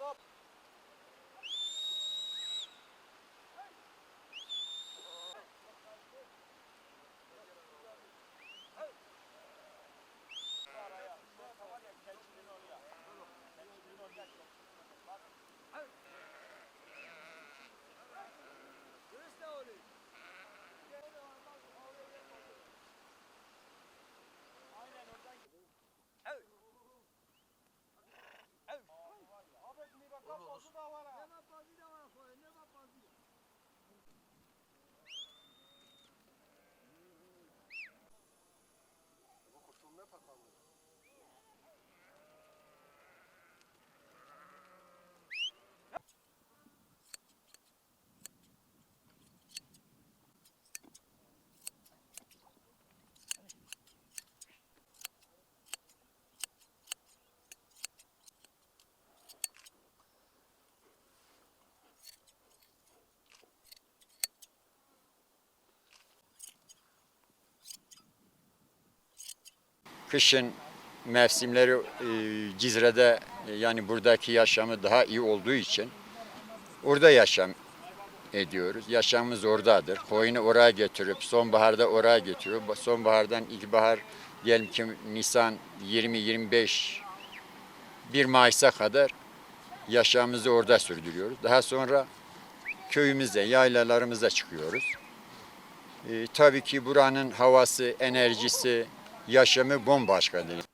not Kışın mevsimleri e, Cizre'de e, yani buradaki yaşamı daha iyi olduğu için orada yaşam ediyoruz. Yaşamımız oradadır. Koyunu oraya götürüp sonbaharda oraya götürüp sonbahardan ilkbahar diyelim ki Nisan 20-25 1 Mayıs'a kadar yaşamımızı orada sürdürüyoruz. Daha sonra köyümüze, yaylalarımıza çıkıyoruz. E, tabii ki buranın havası, enerjisi, yaşamı bombaşkadır.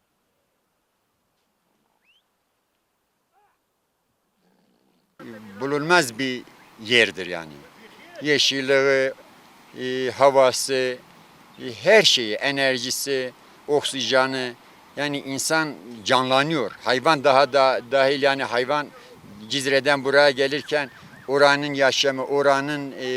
Bulunmaz bir yerdir yani. Yeşilliği, e, havası, e, her şeyi, enerjisi, oksijeni yani insan canlanıyor. Hayvan daha da dahil yani hayvan Cizre'den buraya gelirken oranın yaşamı, oranın e,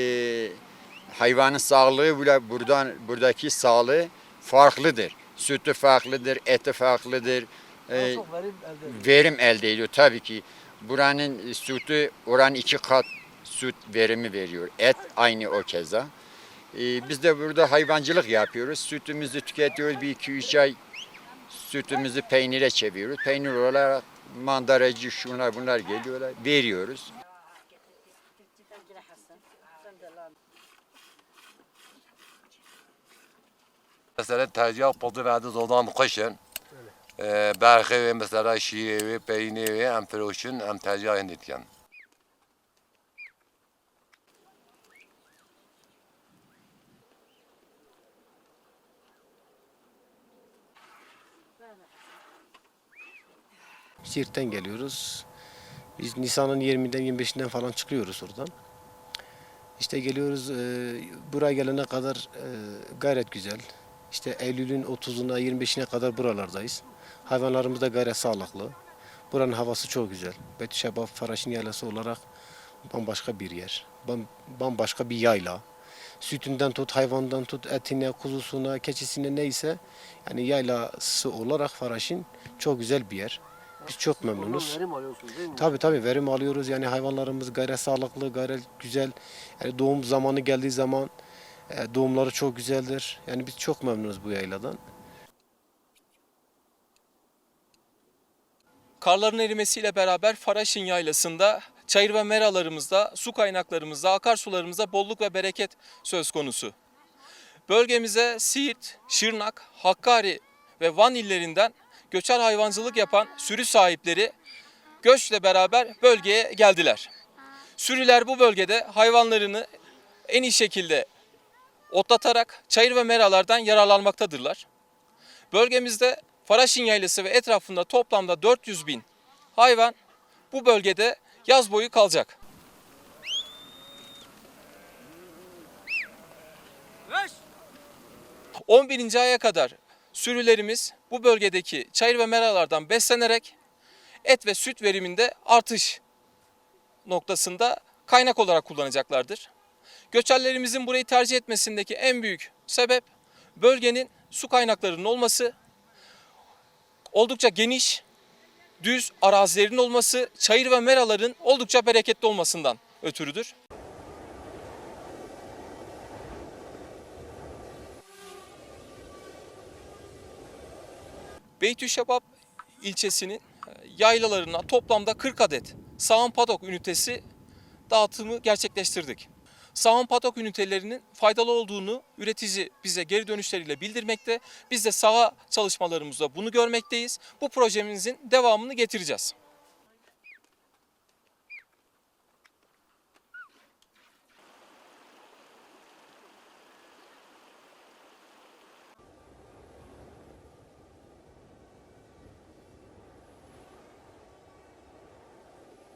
hayvanın sağlığı bile buradan buradaki sağlığı farklıdır. Sütü farklıdır, eti farklıdır. E, Çok verim elde ediyor. verim elde ediyor tabii ki. Buranın sütü oranın iki kat süt verimi veriyor. Et aynı o keza. Ee, biz de burada hayvancılık yapıyoruz. Sütümüzü tüketiyoruz. Bir iki üç ay sütümüzü peynire çeviriyoruz. Peynir olarak mandaracı şunlar bunlar geliyorlar. Veriyoruz. Mesela tercih potu verdi zodan kışın. Ee, Berxi ve mesela şiye ve peyni ve em firoşun em tercih enditken. Siirt'ten geliyoruz. Biz Nisan'ın 20'den 25'inden falan çıkıyoruz oradan. İşte geliyoruz e, buraya gelene kadar e, gayret güzel. İşte Eylül'ün 30'una 25'ine kadar buralardayız. Hayvanlarımız da gayret sağlıklı. Buranın havası çok güzel. Betüşebap Faraşin Yaylası olarak bambaşka bir yer. Bam- Bambaşka bir yayla. Sütünden tut, hayvandan tut, etine, kuzusuna, keçisine neyse yani yaylası olarak Faraşin çok güzel bir yer. Biz çok memnunuz. Verim alıyorsunuz değil mi? Tabii tabii verim alıyoruz. Yani hayvanlarımız gayret sağlıklı, gayret güzel. Yani doğum zamanı geldiği zaman e, doğumları çok güzeldir. Yani biz çok memnunuz bu yayladan. Karların erimesiyle beraber Faraşin Yaylası'nda çayır ve meralarımızda, su kaynaklarımızda, akarsularımızda bolluk ve bereket söz konusu. Bölgemize Siirt, Şırnak, Hakkari ve Van illerinden göçer hayvancılık yapan sürü sahipleri göçle beraber bölgeye geldiler. Sürüler bu bölgede hayvanlarını en iyi şekilde otlatarak çayır ve meralardan yararlanmaktadırlar. Bölgemizde Faraşin Yaylası ve etrafında toplamda 400 bin hayvan bu bölgede yaz boyu kalacak. Beş. 11. aya kadar sürülerimiz bu bölgedeki çayır ve meralardan beslenerek et ve süt veriminde artış noktasında kaynak olarak kullanacaklardır. Göçerlerimizin burayı tercih etmesindeki en büyük sebep bölgenin su kaynaklarının olması, oldukça geniş, düz arazilerin olması, çayır ve meraların oldukça bereketli olmasından ötürüdür. Beytüşşebap ilçesinin e, yaylalarına toplamda 40 adet sağım padok ünitesi dağıtımı gerçekleştirdik. Sağım padok ünitelerinin faydalı olduğunu üretici bize geri dönüşleriyle bildirmekte. Biz de saha çalışmalarımızda bunu görmekteyiz. Bu projemizin devamını getireceğiz.